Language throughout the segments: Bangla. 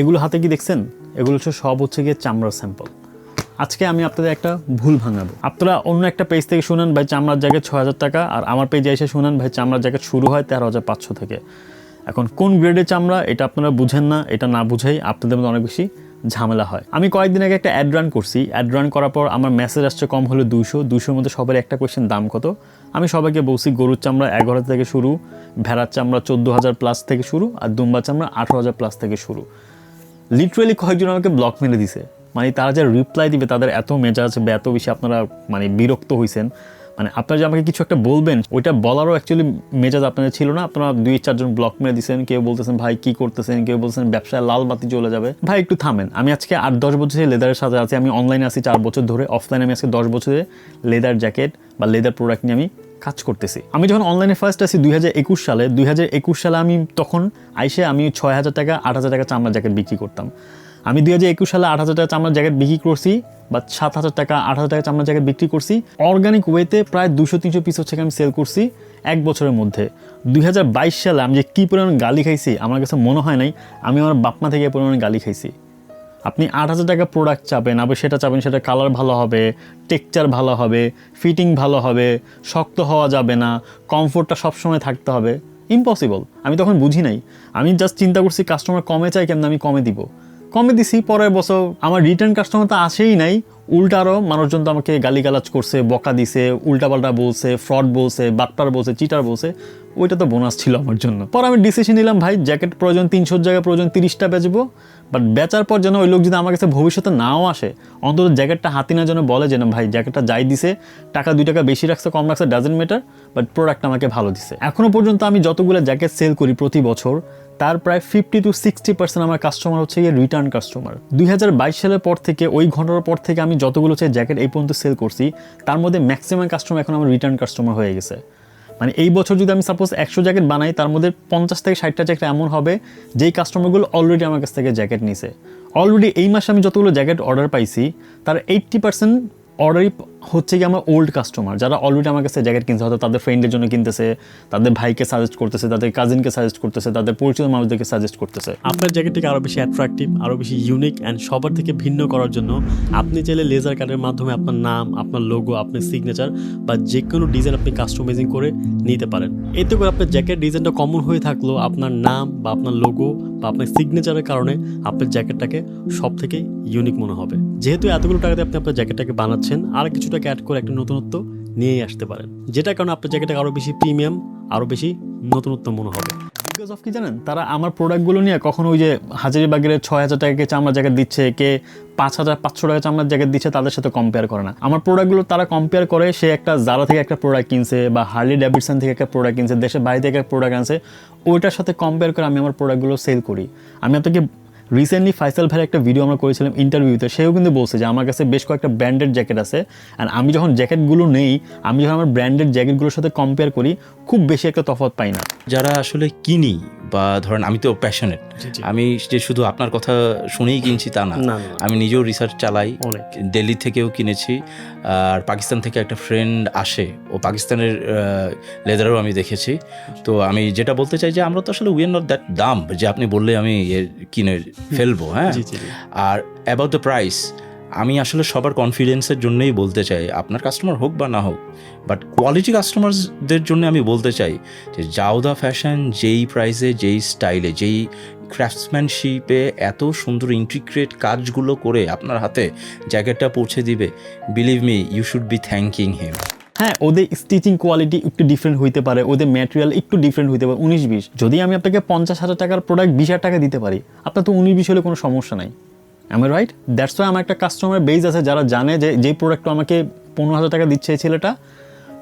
এগুলো হাতে কি দেখছেন? এগুলো হচ্ছে সব হচ্ছে গিয়ে চামড়ার স্যাম্পল আজকে আমি আপনাদের একটা ভুল ভাঙাবো। আপনারা অন্য একটা পেজ থেকে শুনেন, ভাই, চামড়ার জায়গায় ছ হাজার টাকা, আর আমার পেজে এসে শুনেন, ভাই, চামড়ার জায়গায় শুরু হয় তেরো হাজার পাঁচশো থেকে। এখন কোন গ্রেডের চামড়া, এটা আপনারা বুঝেন না, এটা না বুঝেই আপনাদের মধ্যে অনেক বেশি ঝামেলা হয়। আমি কয়েকদিন আগে একটা অ্যাড রান করছি। অ্যাড রান করার পর আমার মেসেজ আসছে কম হলে দুশো দুশোর মধ্যে সবার একটা কোয়েশ্চেন দাম কত? আমি সবাইকে বলছি, গরুর চামড়া এগারো হাজার থেকে শুরু, ভেড়ার চামড়া চোদ্দ হাজার প্লাস থেকে শুরু, আর দুম্বা চামড়া আঠারো হাজার প্লাস থেকে শুরু। লিটারেলি কয়েকজন আমাকে ব্লক মেরে দিছে। মানে তারা যে রিপ্লাই দিবে, তাদের এত মেজাজ বা এত বেশি আপনারা মানে বিরক্ত হয়েছেন মানে আপনারা যে আমাকে কিছু একটা বলবেন, ওইটা বলারও অ্যাকচুয়ালি মেজাজ আপনাদের ছিল না। আপনারা দুই চারজন ব্লক মেরে দিয়েছেন কেউ বলতেছেন, ভাই, কি করতেছেন? কেউ বলতেছেন, ব্যবসায় লাল বাতি চলে যাবে। ভাই, একটু থামেন। আমি আজকে আট, দশ বছর লেদারের সাথে আছি। আমি অনলাইনে আছি চার বছর ধরে। অফলাইনে আমি আজকে দশ বছরে লেদার জ্যাকেট বা লেদার প্রোডাক্ট নিয়ে আমি কাজ করতেছি। আমি যখন অনলাইনে ফার্স্ট আসি দুই সালে দুই সালে আমি তখন আইসে আমি ছয় হাজার টাকা, আট হাজার টাকা চামড়া জ্যাকেট বিক্রি করতাম। আমি দুই হাজার একুশ সালে আট হাজার টাকা চামড়ার জ্যাকেট বিক্রি করছি বা সাত হাজার টাকা, আট হাজার টাকা চামড়ার জ্যাকেট বিক্রি করছি। অর্গানিক ওয়েতে প্রায় দুশো তিনশো পিস হচ্ছে আমি সেল করছি এক বছরের মধ্যে। দুই হাজার বাইশ সালে আমি যে কী পরিমাণ গালি খাইছি, আমার কাছে মনে হয় নাই, আমি আমার বাপমা থেকে পরিমাণ গালি খাইছি। আপনি আট হাজার টাকা প্রোডাক্ট চাবেন, আবার সেটা চাবেন, সেটা কালার ভালো হবে টেক্সচার ভালো হবে ফিটিং ভালো হবে, শক্ত হওয়া যাবে না কমফোর্টটা সবসময় থাকতে হবে। ইম্পসিবল আমি তখন বুঝি নাই। আমি জাস্ট চিন্তা করছি কাস্টমার কমে চাই কেমন, আমি কমে দিব। কমে দিছি, পরের বছর আমার রিটার্ন কাস্টমার তো আসেই নাই। উল্টা আরও মানুষজন তো আমাকে গালিগালাজ করছে, বকা দিছে, উল্টাপাল্টা বলছে ফ্রড বলছে, বাটপার বলছে চিটার বলছে। ওইটা তো বোনাস ছিল আমার জন্য। পর আমি ডিসিশন নিলাম, ভাই জ্যাকেট প্রয়োজন তিনশোর জায়গায় প্রয়োজন তিরিশটা বেচবো। বাট বেচার পর যেন ওই লোক যদি আমার কাছে ভবিষ্যতে নাও আসে, অন্তত জ্যাকেটটা হাতি না যেন বলে যে ভাই জ্যাকেটটা যাই দিছে, টাকা দুই টাকা বেশি রাখছে, কম রাখছে ডাজেন্ট ম্যাটার বাট প্রোডাক্ট আমাকে ভালো দিছে। এখনও পর্যন্ত আমি যতগুলো জ্যাকেট সেল করি প্রতি বছর, তার প্রায় ফিফটি টু সিক্সটি পার্সেন্ট আমার কাস্টমার হচ্ছে গিয়ে রিটার্ন কাস্টমার দুই হাজার বাইশ সালের পর থেকে, ওই ঘটনার পর থেকে আমি যতগুলো হচ্ছে জ্যাকেট এই পর্যন্ত সেল করছি, তার মধ্যে ম্যাক্সিমাম কাস্টমার এখন আমার রিটার্ন কাস্টমার হয়ে গেছে। মানে এই বছর যদি আমি সাপোজ একশো জ্যাকেট বানাই, তার মধ্যে পঞ্চাশ থেকে ষাটটা জ্যাকেট এমন হবে, যেই কাস্টমারগুলো অলরেডি আমার কাছ থেকে জ্যাকেট নিছে। অলরেডি এই মাসে আমি যতগুলো জ্যাকেট অর্ডার পাইছি, তার এইট্টি পার্সেন্ট অর্ডারই হচ্ছে কি আমার ওল্ড কাস্টমার যারা অলরেডি আমার কাছে জ্যাকেট কিনছে, হয়তো তাদের ফ্রেন্ডের জন্য কিনতেছে, তাদের ভাইকে সাজেস্ট করতেছে, তাদের কাজিনকে সাজেস্ট করতেছে, তাদের পরিচিত মানুষদেরকে সাজেস্ট করতেছে। আপনার জ্যাকেটটিকে আরও বেশি অ্যাট্রাকটিভ আরও বেশি ইউনিক অ্যান্ড সবার থেকে ভিন্ন করার জন্য আপনি চাইলে লেজার কার্ডের মাধ্যমে আপনার নাম, আপনার লোগো আপনার সিগনেচার বা যে কোনো ডিজাইন আপনি কাস্টমাইজিং করে নিতে পারেন। এতে করে আপনার জ্যাকেট ডিজাইনটা কমন হয়ে থাকলেও আপনার নাম বা আপনার লোগো বা আপনার সিগনেচারের কারণে আপনার জ্যাকেটটাকে সব থেকে ইউনিক মনে হবে। যেহেতু এতগুলো টাকাতে আপনি আপনার জ্যাকেটটাকে বানাচ্ছেন আর কিছু টাকা অ্যাড করে একটা নতুনত্ব নিয়েই আসতে পারেন। যেটার কারণে আপনার জ্যাকেটটাকে আরও বেশি প্রিমিয়াম আরও বেশি নতুনত্ব মনে হবে। বিকজ অফ কি জানেন? তারা আমার প্রোডাক্টগুলো নিয়ে কখনো ওই যে হাজারিবাগের ছয় হাজার টাকা কে চামড়া জ্যাকেট দিচ্ছে, কে পাঁচ হাজার পাঁচশো টাকা চামড়ার জ্যাকেট দিচ্ছে তাদের সাথে কম্পেয়ার করে না। আমার প্রোডাক্টগুলো তারা কম্পেয়ার করে, সে একটা জারা থেকে একটা প্রোডাক্ট কিনছে বা হার্লি ডেভিডসন থেকে একটা প্রোডাক্ট কিনছে, দেশের বাইরে থেকে একটা প্রোডাক্ট আনছে, ওইটার সাথে কম্পেয়ার করে আমি আমার প্রোডাক্টগুলো সেল করি। আমি আপনাকে রিসেন্টলি ফাইসাল ভাইয়ের একটা ভিডিও আমরা করেছিলাম ইন্টারভিউতে সেও কিন্তু বলছে যে আমার কাছে বেশ কয়েকটা ব্র্যান্ডেড জ্যাকেট আছে অ্যান্ড আমি যখন জ্যাকেটগুলো নেই আমি যখন আমার ব্র্যান্ডেড জ্যাকেটগুলোর সাথে কম্পেয়ার করি খুব বেশি একটা তফাৎ পাই না যারা আসলে কিনি বা ধরেন আমি তো প্যাশনেট। আমি যে শুধু আপনার কথা শুনেই কিনছি তা না। আমি নিজেও রিসার্চ চালাই অনেক। দিল্লি থেকেও কিনেছি আর পাকিস্তান থেকে একটা ফ্রেন্ড আসে ও পাকিস্তানের লেদারও আমি দেখেছি তো আমি যেটা বলতে চাই যে আমরা তো আসলে উই আর নট দ্যাট দাম যে আপনি বললে আমি কিনে ফেলব হ্যাঁ। আর অ্যাবাউট দ্য প্রাইস আমি আসলে সবার কনফিডেন্সের জন্যই বলতে চাই আপনার কাস্টমার হোক বা না হোক বাট কোয়ালিটি কাস্টমারদের জন্য আমি বলতে চাই যে জাউদা ফ্যাশন যেই প্রাইসে যেই স্টাইলে যেই ক্রাফটসম্যানশিপে এত সুন্দর ইন্টিগ্রেট কাজগুলো করে আপনার হাতে জ্যাকেটটা পৌঁছে দিবে believe me you should be thanking him হ্যাঁ ওদের স্টিচিং কোয়ালিটি একটু ডিফারেন্ট হইতে পারে, ওদের ম্যাটেরিয়াল একটু ডিফারেন্ট হইতে পারে, উনিশ বিশ। যদি আমি আপনাকে পঞ্চাশ হাজার টাকার প্রোডাক্ট বিশ হাজার টাকা দিতে পারি, আপনার তো উনিশ বিশ হলে কোনো সমস্যা নাই। আমি রাইট দ্যাটস ওয়াই আমার একটা কাস্টমার বেজ আছে যারা জানে যে যে প্রোডাক্টটা আমাকে পনেরো হাজার টাকা দিচ্ছে ছেলেটা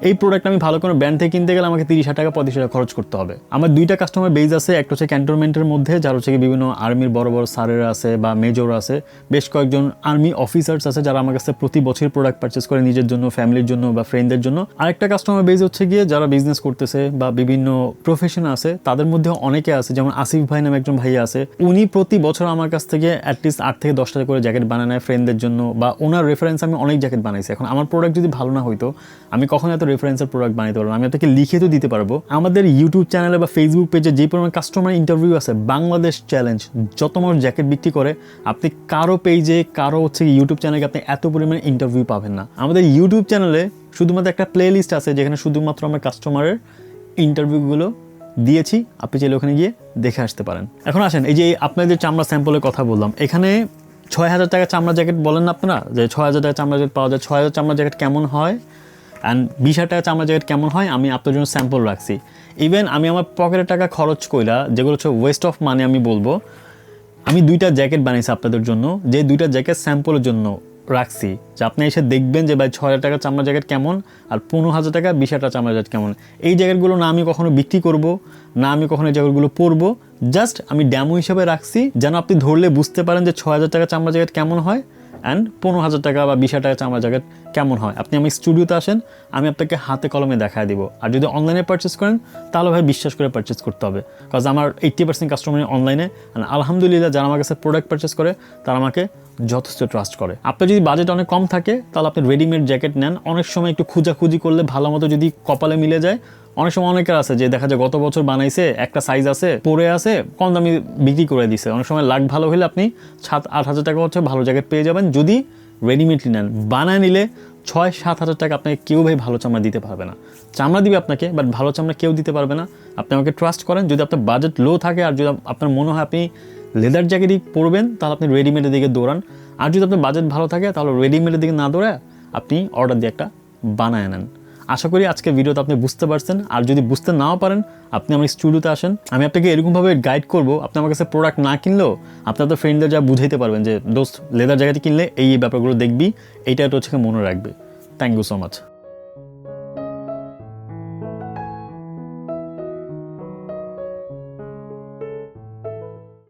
এই প্রোডাক্ট আমি ভালো কোনো ব্র্যান্ড থেকে কিনতে গেলে আমাকে তিরিশ হাজার টাকা, পঁয়ত্রিশ টাকা খরচ করতে হবে। আমার দুইটা কাস্টমার বেজ আছে, একটা হচ্ছে ক্যান্টনমেন্টের মধ্যে, যার হচ্ছে বিভিন্ন আর্মির বড় বড় স্যারেরা আছে বা মেজর আছে। বেশ কয়েকজন আর্মি অফিসার্স আছে যারা আমার কাছে প্রতি বছর প্রোডাক্ট পারচেস করে নিজের জন্য ফ্যামিলির জন্য বা ফ্রেন্ডদের জন্য। আরেকটা কাস্টমার বেজ হচ্ছে গিয়ে যারা বিজনেস করতেছে বা বিভিন্ন প্রফেশন আছে, তাদের মধ্যে অনেকে আছে, যেমন আসিফ ভাই নামে একজন ভাইয়া আছে। উনি প্রতি বছর আমার কাছ থেকে অ্যাটলিস্ট আট থেকে দশটা করে জ্যাকেট বানায় নেয় ফ্রেন্ডদের জন্য বা ওনার রেফারেন্স আমি অনেক জ্যাকেট বানাইছি। এখন আমার প্রোডাক্ট যদি ভালো না হইতো, আমি কখনো এত রেফারেন্সের প্রোডাক্ট বানাতে পারবেন আমি আপনাকে লিখে তো দিতে পারব। আমাদের ইউটিউব চ্যানেলে বা ফেসবুক পেজে যে পরিমাণ কাস্টমার ইন্টারভিউ আছে বাংলাদেশ চ্যালেঞ্জ যত মানুষ জ্যাকেট বিক্রি করে, আপনি কারও পেজে কারও হচ্ছে ইউটিউব চ্যানেলে আপনি এত পরিমাণে ইন্টারভিউ পাবেন না। আমাদের ইউটিউব চ্যানেলে শুধুমাত্র একটা প্লে লিস্ট আছে, যেখানে শুধুমাত্র আমরা কাস্টমারের ইন্টারভিউগুলো দিয়েছি। আপনি চাইলে ওখানে গিয়ে দেখে আসতে পারেন। এখন আসেন, এই যে আপনাদের চামড়া স্যাম্পলের কথা বললাম, এখানে ছয় হাজার টাকা চামড়া জ্যাকেট বলেন না আপনারা? যে ছয় হাজার টাকা চামড়া জ্যাকেট পাওয়া যায়, ছয় হাজার চামড়া জ্যাকেট কেমন হয়? অ্যান্ড বিশ হাজার টাকা চামড়া জ্যাকেট কেমন হয়, আমি আপনার জন্য স্যাম্পল রাখছি। ইভেন আমি আমার পকেটের টাকা খরচ কইরা, যেগুলো হচ্ছে ওয়েস্ট অফ মানি আমি বলব, আমি দুইটা জ্যাকেট বানিয়েছি আপনাদের জন্য, যে দুইটা জ্যাকেট স্যাম্পলের জন্য রাখছি। যে আপনি এসে দেখবেন যে, ভাই ছ হাজার টাকা চামড়া জ্যাকেট কেমন, আর পনেরো হাজার টাকা বিশ হাজার চামড়া জ্যাকেট কেমন। এই জ্যাকেটগুলো না আমি কখনো বিক্রি করব, না আমি কখনো এই জ্যাকেটগুলো পরবো জাস্ট আমি ড্যামো হিসেবে রাখছি, যেন আপনি ধরলে বুঝতে পারেন যে ছ হাজার টাকা চামড়া জ্যাকেট কেমন হয়। অ্যান্ড পনেরো হাজার টাকা বা বিশ হাজার টাকা চামড়া জ্যাকেট কেমন হয়? আপনি আমি স্টুডিওতে আসেন, আমি আপনাকে হাতে কলমে দেখায় দিব। আর যদি অনলাইনে পারচেস করেন, তাহলে ভাই বিশ্বাস করে পারচেস করতে হবে। কাজ আমার এইট্টি পার্সেন্ট কাস্টমার অনলাইনে আলহামদুলিল্লাহ যারা আমার কাছে প্রোডাক্ট পারচেস করে, তারা আমাকে যথেষ্ট ট্রাস্ট করে। আপনার যদি বাজেট অনেক কম থাকে, তাহলে আপনি রেডিমেড জ্যাকেট নেন। অনেক সময় একটু খোঁজাখুঁজি করলে ভালো মতো যদি কপালে মিলে যায় অনেক সময় অনেকের আছে যে দেখা যায় গত বছর বানাইছে, একটা সাইজ আছে, পরে আছে, কম দামি বিক্রি করে দিছে। অনেক সময় লাখ ভালো হলে আপনি সাত, আট হাজার টাকা হচ্ছে ভালো জ্যাকেট পেয়ে যাবেন। যদি রেডিমেডলি নেন, বানায় নিলে ছয়, সাত হাজার টাকা আপনাকে কেউ ভাই ভালো চামড়া দিতে পারবে না। চামড়া দিবে আপনাকে বাট ভালো চামড়া কেউ দিতে পারবে না। আপনি আমাকে ট্রাস্ট করেন, যদি আপনার বাজেট লো থাকে আর যদি আপনার মনে হয় আপনি লেদার জ্যাকেটই পরবেন, তাহলে আপনি রেডিমেডের দিকে দৌড়ান। আর যদি আপনার বাজেট ভালো থাকে, তাহলে রেডিমেডের দিকে না দৌড়ে আপনি অর্ডার দিয়ে একটা বানায় নেন। আশা করি আজকে ভিডিওতে আপনি বুঝতে পারছেন। আর যদি বুঝতে নাও পারেন, আপনি আমার স্টুডিওতে আসেন। আমি আপনাকে এরকমভাবে গাইড করব। আপনি আমার কাছে প্রোডাক্ট না কিনলেও আপনি আপনার ফ্রেন্ডদের যা বুঝাইতে পারবেন যে, দোস্ত লেদার জায়গাতে কিনলে এই ব্যাপারগুলো দেখবি। এইটা তো হচ্ছে মনে রাখবে। Thank you so much